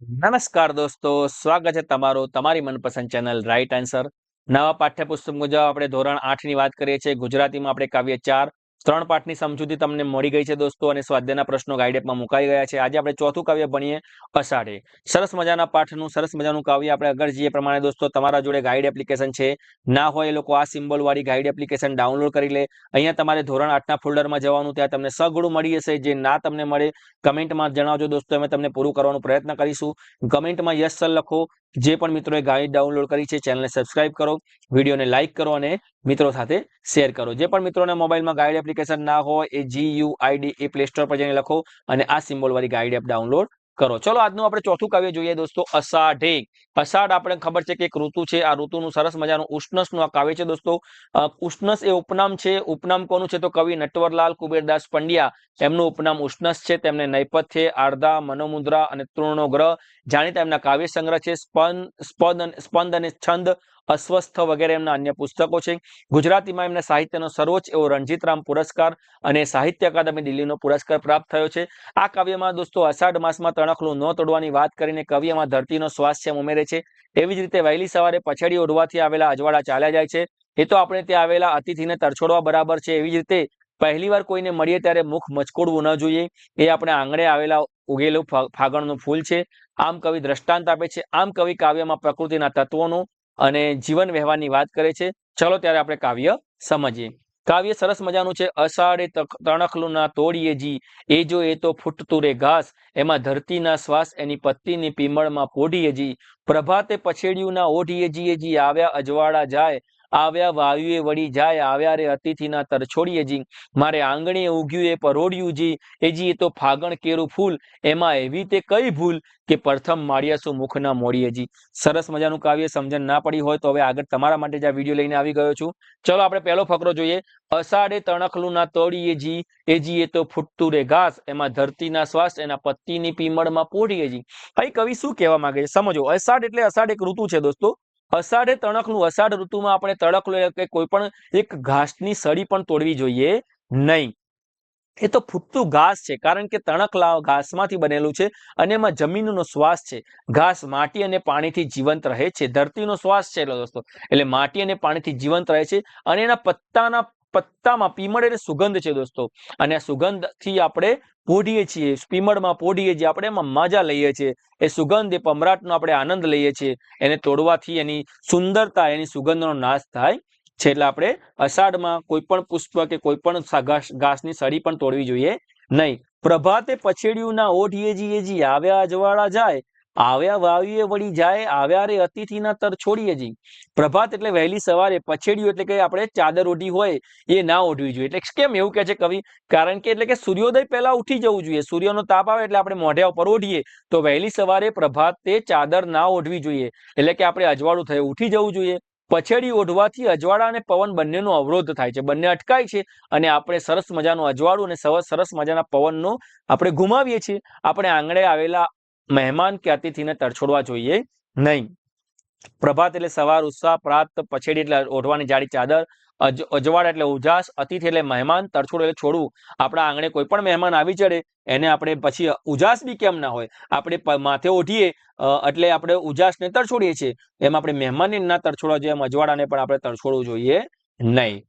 નમસ્કાર દોસ્તો, સ્વાગત છે તમારું તમારી મનપસંદ ચેનલ રાઈટ આન્સર. નવા પાઠ્યપુસ્તક મુજબ આપણે ધોરણ આઠની વાત કરીએ છીએ. ગુજરાતીમાં આપણે કાવ્ય ચાર ત્રણ પાઠની સમજૂતી તમને મળી ગઈ છે દોસ્તો અને સ્વાધ્યાયના પ્રશ્નો ગાઈડેપમાં મુકાઈ ગયા છે. આજે આપણે ચોથું કાવ્ય ભણીએ અષાઢે. સરસ મજાના પાઠનું, સરસ મજાનું કાવ્ય આપણે આગળ જઈએ પ્રમાણે દોસ્તો તમારા જોડે ગાઈડ એપ્લિકેશન છે. ના હોય એ લોકો આ સિમ્બોલ વાળી ગાઈડ એપ્લિકેશન ડાઉનલોડ કરી લે. અહીંયા તમારે ધોરણ આઠના ફોલ્ડરમાં જવાનું, ત્યાં તમને સગળું મળી જશે. જે ના તમને મળે કમેન્ટમાં જણાવજો દોસ્તો. અમે તમને પૂરું કરવાનો પ્રયત્ન કરીશું. કમેન્ટમાં યસ સર લખો. જે પણ મિત્રોએ ગાઈડ ડાઉનલોડ કરી છે ચેનલને સબસ્ક્રાઇબ કરો, વિડીયોને લાઇક કરો અને મિત્રો સાથે શેર કરો. જે પણ મિત્રોને મોબાઈલમાં ગાઈડ એપ્લિકેશન ના હોય, એ G U I D E play store પર જઈને લખો અને આ સિમ્બોલવાળી ગાઈડ એપ ડાઉનલોડ કરો. ચલો, આજનું આપણે ચોથું કાવ્ય જોઈએ દોસ્તો, અષાઢે. અષાઢ આપણે ખબર છે કે એક ઋતુ છે, આ ઋતુનું સરસ મજાનું ઉષ્ણસનું આ કાવ્ય છે દોસ્તો. ઉષ્ણસ એ ઉપનામ છે, ઉપનામ કોનું છે તો કવિ નટવરલાલ કુબેરદાસ પંડ્યા. એમનું ઉપનામ ઉષ્ણસ છે, તેમને નૈપથ્ય આર્ધા, મનોમુદ્રા અને તૃણોગ્રહ જાણીતા એમના કાવ્ય સંગ્રહ છે સ્પંદ સ્પદ સ્પંદ અને છંદ. અસ્વસ્થ વગેરે એમના અન્ય પુસ્તકો છે. ગુજરાતીમાં એમને સાહિત્યનો સર્વોચ્ચ એવો રણજીતરામ પુરસ્કાર અને સાહિત્ય અકાદમી દિલ્હીનો પુરસ્કાર પ્રાપ્ત થયો છે. આ કાવ્યમાં દોસ્તો અષાઢ માસમાં તણખલું ન તોડવાની વાત કરીને કવિમાં ધરતીનો છે ઉમેરે છે. એવી જ રીતે વહેલી સવારે પછડી ઓઢવાથી આવેલા અજવાળા ચાલ્યા જાય છે. એ તો આપણે ત્યાં આવેલા અતિથિને તરછોડવા બરાબર છે. એવી જ રીતે પહેલી વાર કોઈને મળીએ ત્યારે મુખ મચકોડવું ન જોઈએ. એ આપણે આંગણે આવેલા ઉગેલું ફાગણનું ફૂલ છે. આમ કવિ દ્રષ્ટાંત આપે છે. આમ કવિ કાવ્યમાં પ્રકૃતિના તત્વોનું અને જીવન વ્યવહારની વાત કરે છે. ચલો ત્યારે આપણે કાવ્ય સમજીએ. કાવ્ય સરસ મજાનું છે. અષાઢે તખ- તણખલુના તોડીએ જી. એ જો એ તો ફૂટતું રે ઘાસ, એમાં ધરતીના શ્વાસ એની પત્તીની પીમળમાં પોઢીએ જી. પ્રભાતે પછેડિયું ના ઓઢીએ જીએ જી. આવ્યા અજવાળા જાય. આવ્યા વાયુએ વળી જાય, આવ્યા રે અતિથિના તરછોડીએ જી. મારે આંગણે ઉગ્યું એ પરોડ્યું જી. એ જી એ તો ફાગણ કેરું ફૂલ. એમાં એવી તે કઈ ભૂલ કે પ્રથમ માળિયાસુ મુખના મોડીએ જી. સરસ મજાનું કાવ્ય સમજણ ના પડી હોય તો હવે આગળ તમારા માટે જ આ વીડિયો લઈને આવી ગયો છું. ચલો આપણે પહેલો ફકરો જોઈએ. અષાઢે તણખલું ના તોડીએ જી. એ જી એ તો ફૂટતું રે ઘાસ. એમાં ધરતીના શ્વાસ, એના પત્તીની પીમળમાં પોઢીએ જી. અહીં કવિ શું કહેવા માંગે છે? સમજો. અષાઢ એટલે અષાઢ એક ઋતુ છે દોસ્તો. અષાઢે તણકનું અષાઢ ઋતુમાં આપણે એટલે કે કોઈ પણ એક ઘાસની સળી પણ તોડવી જોઈએ નહીં. એ તો ફૂટતું ઘાસ છે, કારણ કે તણખલા ઘાસમાંથી બનેલું છે અને એમાં જમીનનો શ્વાસ છે. ઘાસ માટી અને પાણીથી જીવંત રહે છે. ધરતીનો શ્વાસ છે દોસ્તો. એટલે માટી અને પાણીથી જીવંત રહે છે અને એના પત્તાના પત્તામાં પીમળ એટલે સુગંધ છે દોસ્તો. અને આ સુગંધથી આપણે પોઢીએ છીએ. પીમળમાં પોઢીએ છીએ આપણે એમાં મજા લઈએ છીએ. એ સુગંધ, એ પમરાટનો આપણે આનંદ લઈએ છીએ. એને તોડવાથી એની સુંદરતા, એની સુગંધનો નાશ થાય છે. એટલે આપણે અષાઢમાં કોઈ પણ પુષ્પ કે કોઈ પણ ઘાસની સળી પણ તોડવી જોઈએ નહીં. પ્રભાતે પછેડિયું ના ઓઢીએ જીએ જી આવ્યા અજવાળા જાય આવ્યા વાવીએ વળી જાય, આવ્યા રે અતિથિના તર છોડીએ જી. પ્રભાત એટલે વહેલી સવારે, પછેડિયું એટલે કે આપણે ચાદર ઓઢી હોય, એ ના ઓઢવી જોઈએ. એટલે કેમ એવું કહે છે કવિ? કારણ કે એટલે કે સૂર્યોદય પહેલા ઉઠી જવું જોઈએ. સૂર્યનો તાપ આવે એટલે આપણે મોઢિયા ઉપર ઓઢીએ. તો વહેલી સવારે પ્રભાતે ચાદર ના ઓઢવી જોઈએ. એટલે કે આપણે અજવાળું થયું, ઉઠી જવું જોઈએ. પછેડી ઓઢવાથી અજવાળા અને પવન બંનેનો અવરોધ થાય છે. બંને અટકાય છે અને આપણે સરસ મજાનું અજવાળું અને સરસ મજાના પવનનો આપણે ગુમાવીએ છીએ. આપણે આંગણે આવેલા મહેમાન કે અતિથિને તરછોડવા જોઈએ? નહીં. પ્રભાત એટલે સવાર, ઉત્સાહ, પ્રાપ્ત, પછેડી એટલે ઓઢવાની જાડી ચાદર, અજ- અજવાળ એટલે ઉજાસ, અતિથિ એટલે મહેમાન, તરછોડ એટલે છોડવું. આપણા આંગણે કોઈ પણ મહેમાન આવી ચડે, એને આપણે પછી ઉજાસ બી કેમ ના હોય? આપણે માથે ઓઢીએ એટલે આપણે ઉજાસને તરછોડીએ છીએ. એમ આપણે મહેમાનને ના તરછોડવા જોઈએ, એમ અજવાળાને પણ આપણે તરછોડવું જોઈએ નહીં.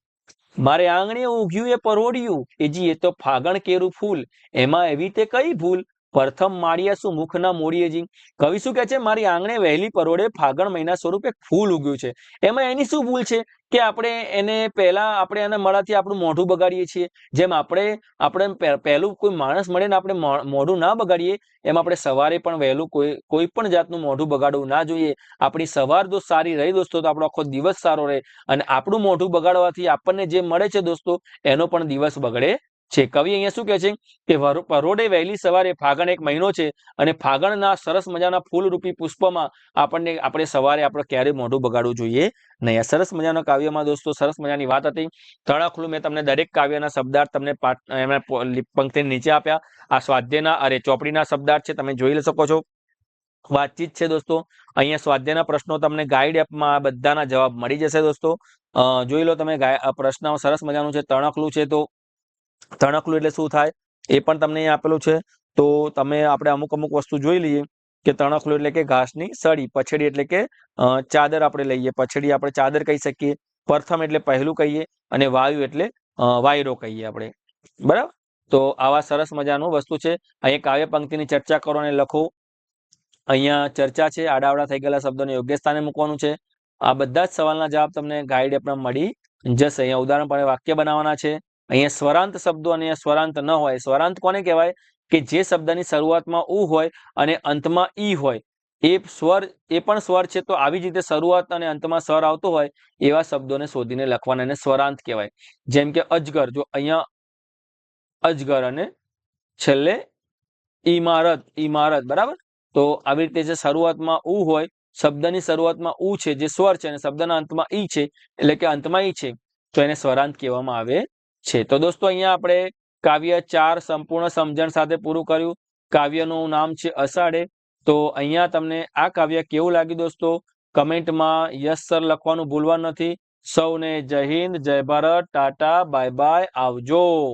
મારે આંગણે ઉગ્યું એ પરોડ્યું એ જી, એ તો ફાગણ કેરું ફૂલ. એમાં એવી તે કઈ ભૂલ? પ્રથમ માળીએ શું મુખ ના મોડીએજી કવિ શું કહે છે? મારી આંગણે વહેલી પરોડે ફાગણ મહિના સ્વરૂપે ફૂલ ઉગ્યું છે. એમાં એની શું ભૂલ છે? કે આપણે એને પહેલા આપણે એના મળાથી આપણું મોઢું બગાડીએ છીએ. જેમ આપણે આપણે પહેલું કોઈ માણસ મળે ને આપણે મોઢું ના બગાડીએ, એમ આપણે સવારે પણ વહેલું કોઈ કોઈ પણ જાતનું મોઢું બગાડવું ના જોઈએ. આપણી સવાર દોસ્ત સારી રહી દોસ્તો, તો આપણો આખો દિવસ સારો રહે. અને આપણું મોઢું બગાડવાથી આપણને જે મળે છે દોસ્તો, એનો પણ દિવસ બગડે છે કવિ અહીંયા શું કહે છે કે પરોડે વહેલી સવારે ફાગણ એક મહિનો છે અને ફાગણના સરસ મજાના ફૂલરૂપી પુષ્પમાં આપણને, આપણે સવારે આપણે ક્યારેય મોઢું બગાડવું જોઈએ નહીં. આ સરસ મજાના કાવ્યમાં દોસ્તો, સરસ મજાની વાત હતી. તણખલું મેં તમને દરેક કાવ્યના શબ્દાર્થ તમને પાઠ એમના પો- નીચે આપ્યા. આ સ્વાધ્યાયના અરે ચોપડીના શબ્દાર્થ છે, તમે જોઈ શકો છો. વાતચીત છે દોસ્તો. અહીંયા સ્વાધ્યાયના પ્રશ્નો તમને ગાઈડ એપમાં બધાના જવાબ મળી જશે દોસ્તો. જોઈ લો તમે પ્રશ્ન સરસ મજાનું છે, તણખલું છે તો તણખલું એટલે શું થાય? એ પણ તમને આપેલું છે. તો તમે આપણે અમુક અમુક વસ્તુ જોઈ લઈએ કે તણકલું એટલે કે ઘાસની સળી, પછડી એટલે કે ચાદર આપણે લઈએ. પછડી આપણે ચાદર કહી શકીએ, પ્રથમ એટલે પહેલું કહીએ અને વાયુ એટલે વાયરો કહીએ આપણે. બરાબર? તો આવા સરસ મજાનું વસ્તુ છે. અહીંયા કાવ્ય પંક્તિની ચર્ચા કરો અને લખો. અહીંયા ચર્ચા છે. આડાવડા થઈ ગયેલા શબ્દોને યોગ્ય સ્થાને મૂકવાનું છે. આ બધા જ સવાલના જવાબ તમને ગાઈડ એપમાં મળી જશે. અહીંયા ઉદાહરણ પણ વાક્ય બનાવવાના છે. અહીંયા સ્વરાંત શબ્દો અને અહીંયા સ્વરાંત ન હોય. સ્વરાંત કોને કહેવાય? કે જે શબ્દની શરૂઆતમાં ઉ હોય અને અંતમાં ઈ હોય. એ સ્વર, એ પણ સ્વર છે તો આવી જ રીતે શરૂઆત અને અંતમાં સ્વર આવતો હોય એવા શબ્દોને શોધીને લખવાના એને સ્વરાંત કહેવાય. જેમ કે અજગર, જો અહીંયા અજગર અને છેલ્લે ઈમારત ઈમારત, બરાબર? તો આવી રીતે જે શરૂઆતમાં ઉ હોય, શબ્દની શરૂઆતમાં ઉ છે, જે સ્વર છે અને શબ્દના અંતમાં ઈ છે, એટલે કે અંતમાં ઈ છે, તો એને સ્વરાંત કહેવામાં આવે છે. તો દોસ્તો, અહીંયા આપણે કાવ્ય ચાર સંપૂર્ણ સમજણ સાથે પૂરું કર્યું. કાવ્યનું નામ છે અષાઢે. તો અહીંયા તમને આ કાવ્ય કેવું લાગ્યું દોસ્તો? કમેન્ટમાં યસ સર લખવાનું ભૂલવાનું નથી. સૌને જય હિન્દ, જય ભારત, ટાટા, બાય બાય, આવજો.